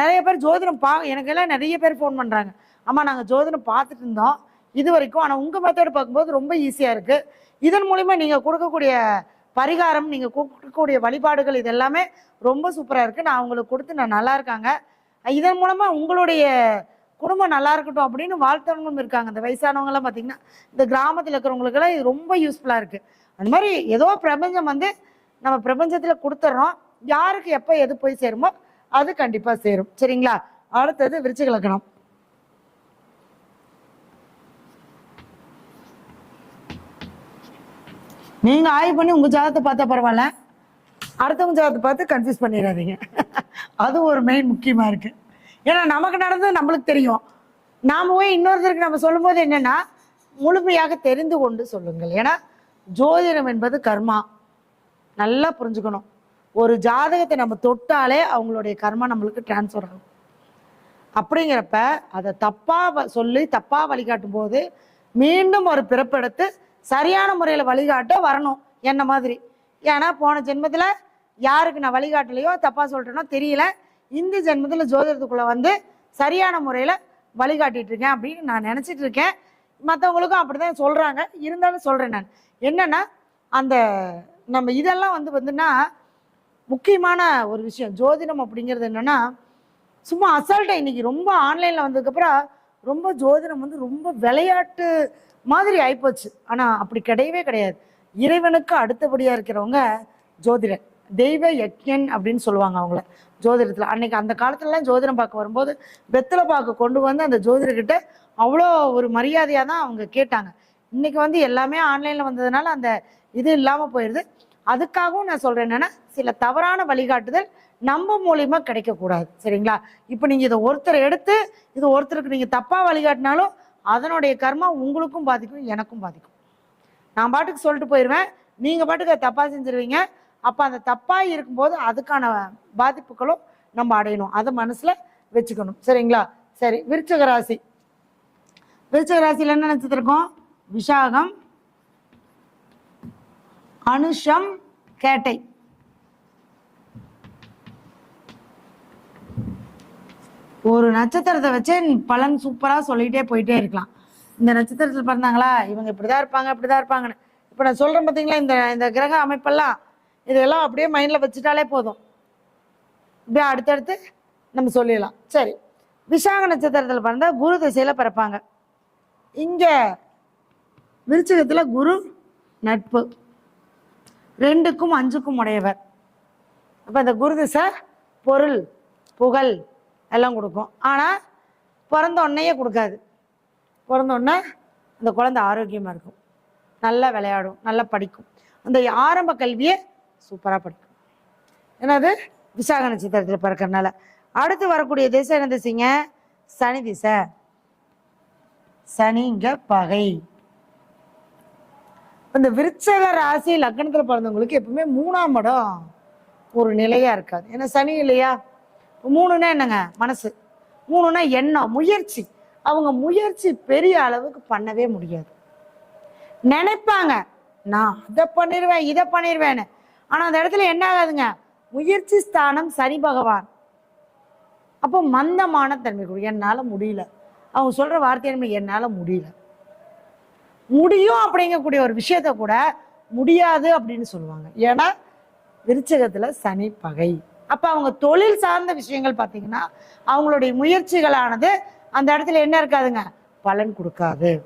நிறைய பேர் ஜோதிடம் பா எனக்கெல்லாம் நிறைய பேர் ஃபோன் பண்ணுறாங்க அம்மா நாங்கள் ஜோதிடம் பார்த்துட்டு இருந்தோம் இது வரைக்கும். ஆனால் உங்கள் மெத்தட் பார்க்கும்போது ரொம்ப ஈஸியாக இருக்குது இதன் மூலிமா நீங்கள் கொடுக்கக்கூடிய பரிகாரம் நீங்கள் கொடுக்கக்கூடிய வழிபாடுகள் இது எல்லாமே ரொம்ப சூப்பராக இருக்குது நான் அவங்களுக்கு கொடுத்து நான் நல்லா இருக்காங்க. இதன் மூலமாக உங்களுடைய குடும்பம் நல்லா இருக்கட்டும் அப்படின்னு வாழ்த்தவங்களும் இருக்காங்க. இந்த வயசானவங்களாம் பார்த்தீங்கன்னா இந்த கிராமத்தில் இருக்கிறவங்களுக்கெல்லாம் இது ரொம்ப யூஸ்ஃபுல்லாக இருக்குது அந்த மாதிரி ஏதோ பிரபஞ்சம் வந்து நம்ம பிரபஞ்சத்தில் கொடுத்துட்றோம் யாருக்கு எப்போ எது போய் சேருமோ அது கண்டிப்பாக சேரும். சரிங்களா? அடுத்தது விருச்சிக லக்கணம் நீங்க ஆய்வு பண்ணி உங்க ஜாதகத்தை பார்த்தா பரவாயில்ல. அடுத்தவங்க ஜாதகத்தை பார்த்து கன்ஃபியூஸ் பண்ணிடாதீங்க. அது ஒரு மெயின் முக்கியமா இருக்கு. ஏன்னா நமக்கு நடந்தது நம்மளுக்கு தெரியும். நாம போய் இன்னொருத்தருக்கு நம்ம சொல்லும்போது என்னன்னா முழுமையாக தெரிந்து கொண்டு சொல்லுங்கள். ஏன்னா ஜோதிடம் என்பது கர்மா. நல்லா புரிஞ்சுக்கணும். ஒரு ஜாதகத்தை நம்ம தொட்டாலே அவங்களுடைய கர்மா நம்மளுக்கு டிரான்ஸ்ஃபர் ஆகும். அப்படிங்கிறப்ப அதை தப்பாக வ- சொல்லி தப்பாக வழிகாட்டும் போது மீண்டும் ஒரு பிறப்பெடுத்து சரியான முறையில் வழிகாட்ட வரணும் என்ன மாதிரி. ஏன்னா போன ஜென்மத்தில் யாருக்கு நான் வழிகாட்டலையோ தப்பாக சொல்லிட்டேனோ தெரியல. இந்த ஜென்மத்தில் ஜோதிடத்துக்குள்ளே வந்து சரியான முறையில் வழிகாட்டிகிட்டு இருக்கேன் அப்படின்னு நான் நினச்சிட்டு இருக்கேன். மற்றவங்களுக்கும் அப்படிதான் சொல்கிறாங்க இருந்தாலும் சொல்கிறேன் நான். என்னென்னா அந்த நம்ம இதெல்லாம் வந்து வந்துன்னா முக்கியமான ஒரு விஷயம் ஜோதிடம் அப்படிங்கிறது என்னென்னா சும்மா அசால்ட்டாக இன்னைக்கு ரொம்ப ஆன்லைனில் வந்ததுக்கப்புறம் ரொம்ப ஜோதிடம் வந்து ரொம்ப விளையாட்டு மாதிரி ஆயிப்போச்சு. ஆனால் அப்படி கிடையவே கிடையாது. இறைவனுக்கு அடுத்தபடியாக இருக்கிறவங்க ஜோதிடர் தெய்வ யக்ஞன் அப்படின்னு சொல்லுவாங்க அவங்கள ஜோதிடத்தில். அன்னைக்கு அந்த காலத்துலலாம் ஜோதிடம் பார்க்க வரும்போது வெத்தலை பார்க்க கொண்டு வந்து அந்த ஜோதிடர்கிட்ட அவ்வளோ ஒரு மரியாதையாக தான் அவங்க கேட்டாங்க. இன்னைக்கு வந்து எல்லாமே ஆன்லைனில் வந்ததுனால அந்த இது இல்லாமல் போயிடுது அதுக்காகவும் நான் சொல்றேன் என்னன்னா சில தவறான வழிகாட்டுதல் நம்ம மூலியமா கிடைக்கக்கூடாது. சரிங்களா? இப்போ நீங்க இதை ஒருத்தர் எடுத்து இது ஒருத்தருக்கு நீங்க தப்பா வழிகாட்டினாலும் அதனுடைய கர்மா உங்களுக்கும் பாதிக்கும் எனக்கும் பாதிக்கும். நான் பாட்டுக்கு சொல்லிட்டு போயிடுவேன் நீங்க பாட்டுக்கு அதை தப்பா செஞ்சிருவீங்க. அப்ப அந்த தப்பா இருக்கும்போது அதுக்கான பாதிப்புகளும் நம்ம அடையணும். அதை மனசுல வச்சுக்கணும். சரிங்களா? சரி விருச்சக ராசி. விருச்சக ராசியில என்ன நினைச்சிருக்கோம் விஷாகம் அனுஷம் கேட்டை. ஒரு நட்சத்திரத்தை வச்சு பலன் சூப்பரா சொல்லிட்டே போயிட்டே இருக்கலாம். இந்த நட்சத்திரத்தில் பிறந்தாங்களா? இவங்க இப்படிதான் இருப்பாங்க இப்படிதான் இருப்பாங்கன்னு. இப்போ நான் சொல்றேன் பார்த்தீங்களா இந்த இந்த கிரக அமைப்பெல்லாம் இதெல்லாம் அப்படியே மைண்ட்ல வச்சுட்டாலே போதும். இப்படியே அடுத்தடுத்து நம்ம சொல்லிடலாம். சரி. விஷாக நட்சத்திரத்தில் பிறந்தா குரு திசையில பிறப்பாங்க. இங்க விருச்சிகத்துல குரு நட்பு. ரெண்டுக்கும் அஞ்சுக்கும் உடையவர். அப்போ இந்த குரு திசை பொருள் புகழ் எல்லாம் கொடுக்கும். ஆனால் பிறந்த உடனேயே கொடுக்காது. பிறந்த உடனே அந்த குழந்தை ஆரோக்கியமாக இருக்கும். நல்லா விளையாடும் நல்லா படிக்கும். அந்த ஆரம்ப கல்வியை சூப்பராக படிக்கும். என்னது? விசாக நட்சத்திரத்தில் பிறக்கறனால அடுத்து வரக்கூடிய திசை என்ன திசைங்க சனி திசை. சனிங்க பகை. இந்த விருச்சக ராசி லக்னத்தில் பிறந்தவங்களுக்கு எப்பவுமே மூணாம் இடம் ஒரு நிலையா இருக்காது. ஏன்னா சனி இல்லையா? மூணுன்னா என்னங்க? மனசு. மூணுன்னா எண்ணம் முயற்சி. அவங்க முயற்சி பெரிய அளவுக்கு பண்ணவே முடியாது. நினைப்பாங்க நான் அதை பண்ணிடுவேன் இதை பண்ணிடுவேன்னு ஆனால் அந்த இடத்துல என்ன ஆகாதுங்க? முயற்சி ஸ்தானம் சனி பகவான். அப்போ மந்தமான தன்மை கொடு முடியல. அவங்க சொல்கிற வார்த்தை என்ன முடியல. முடியும் அப்படிங்கக்கூடிய ஒரு விஷயத்த கூட முடியாது அப்படின்னு சொல்லுவாங்க. ஏன்னா விருச்சகத்துல சனி பகை. அப்ப அவங்க தொழில் சார்ந்த விஷயங்கள் பார்த்தீங்கன்னா அவங்களுடைய முயற்சிகளானது அந்த இடத்துல என்ன இருக்காதுங்க? பலன் கொடுக்காது.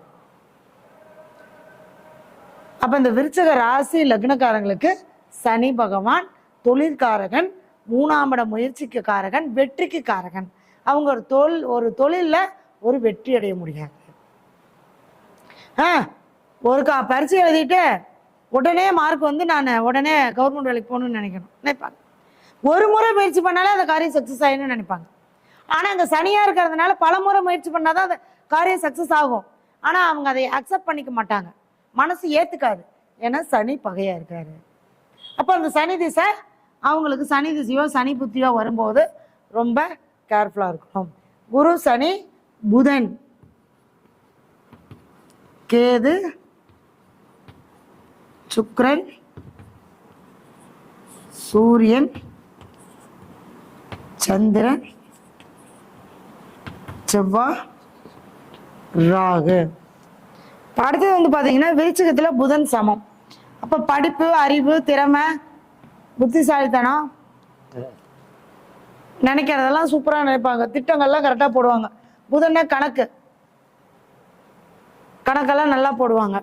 அப்ப இந்த விருச்சக ராசி லக்னக்காரங்களுக்கு சனி பகவான் தொழிற்காரகன் மூணாம் இட முயற்சிக்கு காரகன் வெற்றிக்கு காரகன். அவங்க ஒரு தொழில் ஒரு தொழிலில் ஒரு வெற்றி அடைய முடியாது. ஆ ஒரு கா பரிசு எழுதிட்டு உடனே மார்க் வந்து நான் உடனே கவர்மெண்ட் வேலைக்கு போகணும்னு நினைக்கணும். நினைப்பாங்க. ஒரு முறை முயற்சி பண்ணாலே அந்த காரியம் சக்ஸஸ் ஆகணும்னு நினைப்பாங்க. ஆனால் இந்த சனியாக இருக்கிறதுனால பல முறை முயற்சி பண்ணாதான் அந்த காரியம் சக்ஸஸ் ஆகும். ஆனால் அவங்க அதை அக்செப்ட் பண்ணிக்க மாட்டாங்க. மனசு ஏற்றுக்காது ஏன்னா சனி பகையாக இருக்காரு. அப்போ அந்த சனி திசை அவங்களுக்கு சனி திசையோ சனி புத்தியோ வரும்போது ரொம்ப கேர்ஃபுல்லாக இருக்கணும். குரு சனி புதன். கேது? சுக்ரன்? சூரியன்? சந்திரன்? செவ்வாய் ராகு. அடுத்தது வந்து பார்த்தீங்கன்னா விருச்சிகத்துல புதன் சமம். அப்போ படிப்பு அறிவு திறமை புத்திசாலித்தனம் நினைக்கிறதெல்லாம் சூப்பராக நினைப்பாங்க. திட்டங்கள்லாம் கரெக்டாக போடுவாங்க. புதனே கணக்கு. கணக்கெல்லாம் நல்லா போடுவாங்க.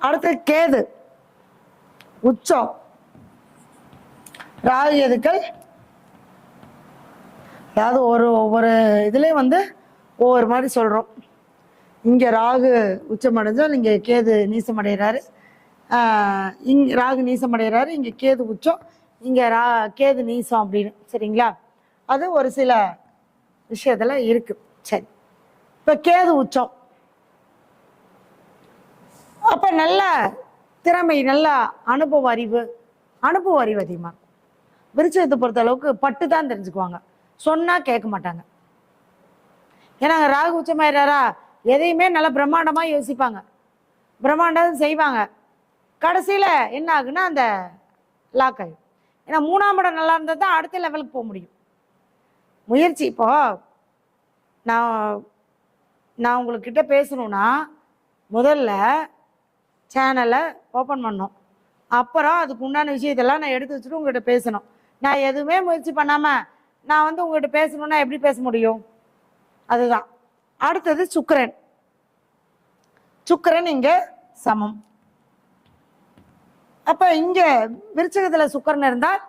அடுத்து கேது. உச்சம். ராகு எதுக்கள்? அதாவது ஒரு ஒவ்வொரு இதுலேயும் வந்து ஒவ்வொரு மாதிரி சொல்கிறோம் இங்கே ராகு உச்சம் அடைஞ்சால் இங்கே கேது நீசம் அடைகிறாரு இங்கே ராகு நீசம் அடைகிறாரு இங்கே கேது உச்சம் இங்கே ரா கேது நீசம் அப்படின்னு சரிங்களா? அது ஒரு சில விஷயத்தில் இருக்குது சரி. இப்போ கேது உச்சம். அப்ப நல்ல திறமை நல்ல அனுபவ அறிவு அனுபவ அறிவு அதிகமா இருக்கும். விருச்சத்தை பொறுத்த அளவுக்கு பட்டு தான் தெரிஞ்சுக்குவாங்க. சொன்னா கேட்க மாட்டாங்க. ஏன்னா ராகு உச்சமாயிராரா எதையுமே நல்ல பிரம்மாண்டமா யோசிப்பாங்க. பிரம்மாண்டம் செய்வாங்க. கடைசியில என்ன ஆகுன்னா அந்த லாக் ஆகும் ஏன்னா மூணாம் இடம் நல்லா இருந்தால் தான் அடுத்த லெவலுக்கு போக முடியும். முயற்சி இப்போ நான் நான் உங்கள்கிட்ட பேசணும்னா முதல்ல சேனலை ஓப்பன் பண்ணோம். அப்புறம் அதுக்கு உண்டான விஷயத்தெல்லாம் நான் எடுத்து வச்சுட்டு உங்கள்கிட்ட பேசணும். நான் எதுவுமே முயற்சி பண்ணாமல் நான் வந்து உங்கள்கிட்ட பேசணும்னா எப்படி பேச முடியும்? அதுதான். அடுத்தது சுக்கரன். சுக்கரன் இங்கே சமம். அப்போ இங்கே விருச்சகத்தில் சுக்கரன் இருந்தால்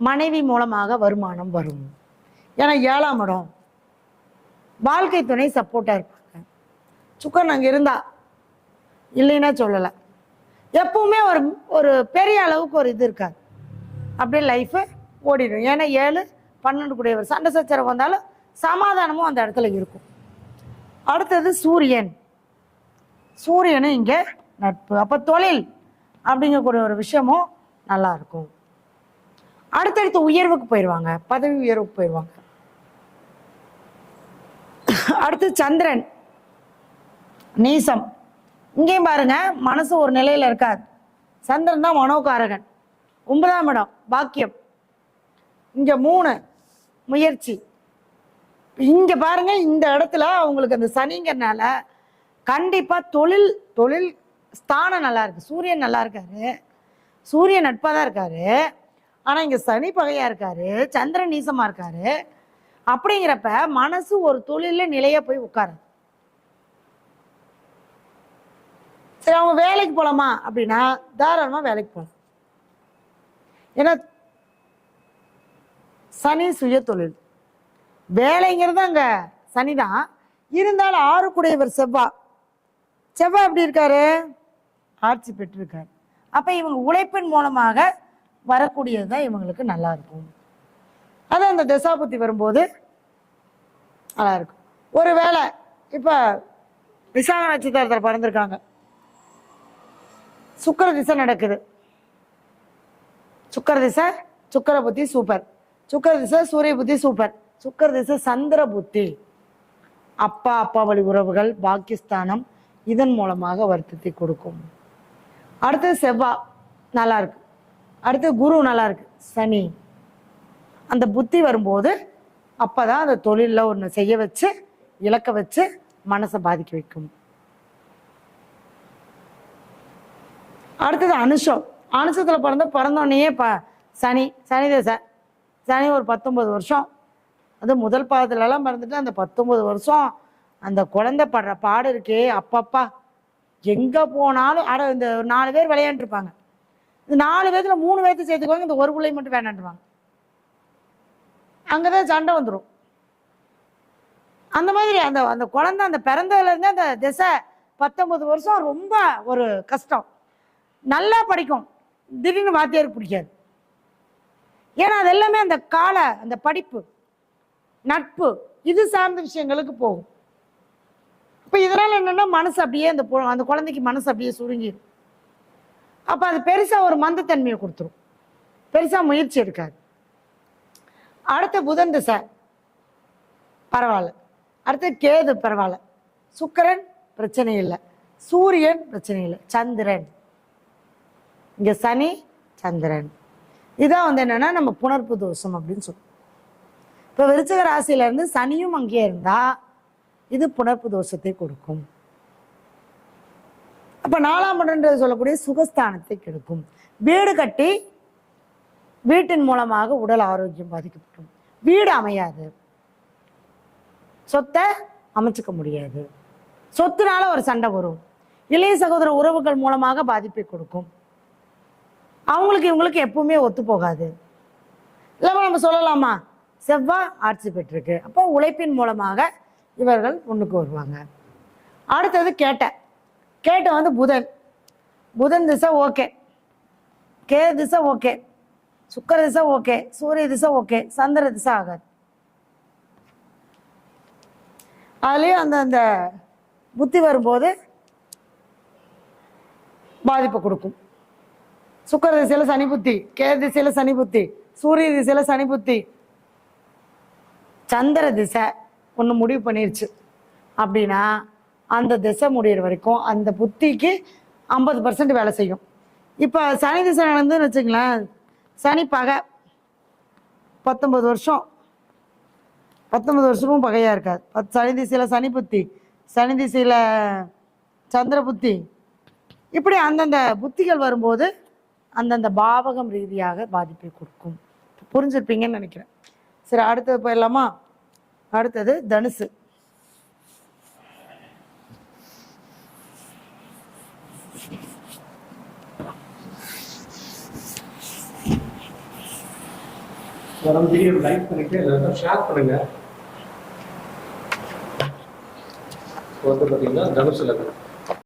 மனைவி மூலமாக வருமானம் வரும். ஏன்னா ஏழாம் இடம். வாழ்க்கை துணை சப்போர்ட்டாக இருப்பாங்க. சுக்கரன் அங்கே இருந்தால் இல்லைன்னா சொல்லலை. எப்பவுமே ஒரு ஒரு பெரிய அளவுக்கு ஒரு இது இருக்காது. அப்படியே லைஃப்பு ஓடிடும். ஏன்னா ஏழு பன்னெண்டு கூடிய ஒரு சண்டை சச்சரவு வந்தாலும் சமாதானமும் அந்த இடத்துல இருக்கும். அடுத்தது சூரியன். சூரியனும் இங்கே நட்பு. அப்போ தொழில் அப்படிங்கக்கூடிய ஒரு விஷயமும் நல்லா இருக்கும். அடுத்தடுத்து உயர்வுக்கு போயிடுவாங்க பதவி உயர்வுக்கு போயிடுவாங்க அடுத்து சந்திரன். நீசம். இங்கேயும் பாருங்க மனசு ஒரு நிலையில இருக்காது. சந்திரன் தான் மனோகாரகன். ஒன்பதாம் இடம் பாக்கியம். இங்க மூணு முயற்சி. இங்க பாருங்க இந்த இடத்துல அவங்களுக்கு அந்த சனிங்கிறனால கண்டிப்பா தொழில் தொழில் ஸ்தானம் நல்லா இருக்கு. சூரியன் நல்லா இருக்காரு. சூரியன் நட்பா தான் இருக்காரு. ஆனா இங்க சனி பகையா இருக்காரு. சந்திரன் நீசமா இருக்காரு. அப்படிங்கிறப்ப மனசு ஒரு தொழில நிலைய போய் உட்காரு சரி அவங்க வேலைக்கு போகலாமா அப்படின்னா தாராளமாக வேலைக்கு போகலாம் ஏன்னா சனி சுய தொழில். வேலைங்கிறது அங்க சனிதான். இருந்தாலும் ஆறுக்குடையவர் செவ்வாய் செவ்வாய் எப்படி இருக்காரு? ஆட்சி பெற்றிருக்காரு. அப்போ இவங்க உழைப்பின் மூலமாக வரக்கூடியது தான் இவங்களுக்கு நல்லா இருக்கும். அது அந்த தசாபுத்தி வரும்போது நல்லா இருக்கும். ஒரு வேளை இப்போ விசாக நட்சத்திரத்தில் பிறந்திருக்காங்க. சுக்கர திசை நடக்குது. சுக்கர திசை சுக்கர புத்தி சூப்பர் சுக்கர திசை சூரிய புத்தி சூப்பர் சுக்கர திசை சந்திர புத்தி. அப்பா அப்பா வழி உறவுகள் பாகிஸ்தானம் இதன் மூலமாக வருத்தத்தை கொடுக்கும். அடுத்தது செவ்வாய் நல்லா இருக்கு. அடுத்து குரு நல்லா இருக்கு. சனி. அந்த புத்தி வரும்போது அப்பதான் அந்த தொழிலில் ஒன்று செய்ய வச்சு இலக்க வச்சு மனசை பாதிக்க வைக்கும். அடுத்தது அனுஷம். அனுஷத்தில் பிறந்த பிறந்தோடனேயே ப சனி சனி தசை. சனி ஒரு பத்தொம்பது வருஷம். அது முதல் பாதத்துலலாம் பிறந்துட்டு அந்த பத்தொம்பது வருஷம் அந்த குழந்தை படுற பாடு இருக்கே அப்பப்பா. எங்கே போனாலும் அட இந்த நாலு பேர் விளையாண்டுருப்பாங்க. இந்த நாலு பேர்த்துல மூணு பேர்த்து சேர்த்துக்குவாங்க இந்த ஒரு பிள்ளை மட்டும் வேணாண்டுவாங்க அங்கே தான் சண்டை வந்துடும் அந்த மாதிரி அந்த அந்த குழந்தை அந்த பிறந்ததுலேருந்து அந்த திசை பத்தொம்பது வருஷம் ரொம்ப ஒரு கஷ்டம். நல்லா படிக்கும். திடீர்னு வாத்தியாருக்கு பிடிக்காது. ஏன்னா அது எல்லாமே அந்த கால அந்த படிப்பு நட்பு இது சார்ந்த விஷயங்களுக்கு போகும். இப்போ இதனால் என்னென்னா மனசு அப்படியே அந்த அந்த குழந்தைக்கு மனசு அப்படியே சுருங்கிடும் அப்போ அது பெருசாக ஒரு மந்தத்தன்மையை கொடுத்துரும். பெருசாக முயற்சி எடுக்காது. அடுத்த புதன் திசை. பரவாயில்ல. அடுத்து கேது பரவாயில்ல. சுக்கரன் பிரச்சனை இல்லை. சூரியன் பிரச்சனை இல்லை. சந்திரன். இங்கே சனி சந்திரன். இதான் வந்து என்னென்னா நம்ம புணர்ப்பு தோஷம் அப்படின்னு சொல்லுவோம் இப்போ விருச்சிக ராசியிலேருந்து சனியும் அங்கேயே இருந்தால் இது புணர்ப்பு தோஷத்தை கொடுக்கும். அப்போ நாலாம் இடன்றது சொல்லக்கூடிய சுகஸ்தானத்தை கெடுக்கும். வீடு கட்டி வீட்டின் மூலமாக உடல் ஆரோக்கியம் பாதிக்கப்படும். வீடு அமையாது. சொத்தை அமைச்சுக்க முடியாது. சொத்துனால ஒரு சண்டை வரும். இளைய சகோதர உறவுகள் மூலமாக பாதிப்பை கொடுக்கும். அவங்களுக்கு இவங்களுக்கு எப்பவுமே ஒத்து போகாது. இல்லாமல் நம்ம சொல்லலாமா? செவ்வாய் ஆட்சி பெற்றிருக்கு. அப்போ உழைப்பின் மூலமாக இவர்கள் முன்னுக்கு வருவாங்க. அடுத்தது கேட்ட. கேட்ட வந்து புதன். புதன் திசை ஓகே. கே திசை ஓகே. சுக்கர திசை ஓகே. சூரிய திசை ஓகே. சந்திர திசை ஆகாது. அதுலேயும் அந்த அந்த புத்தி வரும்போது பாதிப்பை கொடுக்கும். சுக்கர திசையில சனி புத்தி கே திசையில சனி புத்தி சூரிய திசையில சனி புத்தி. சந்திர திசை ஒன்று முடிவு பண்ணிருச்சு. அப்படின்னா அந்த திசை முடியிற வரைக்கும் அந்த புத்திக்கு ஐம்பது பர்சன்ட் வேலை செய்யும். இப்போ சனி திசை நடந்துன்னு வச்சுங்களேன் சனி பகை. பத்தொம்பது வருஷம். பத்தொம்பது வருஷமும் பகையாக இருக்காது. பத் சனி திசையில் சனி புத்தி சனி திசையில் சந்திர புத்தி. இப்படி அந்தந்த புத்திகள் வரும்போது அந்தந்த பாவகம் ரீதியாக பாதிப்பை கொடுக்கும். புரிஞ்சிருப்பீங்கன்னு நினைக்கிறேன். சரி அடுத்தது போயிடலாமா? அடுத்தது தனுசு. நம்ம வீடியோ லைக் பண்ணிட்டு எல்லாருக்கும் ஷேர் பண்ணுங்க. வந்து பார்த்தீங்கன்னா தனுசு லக்னம்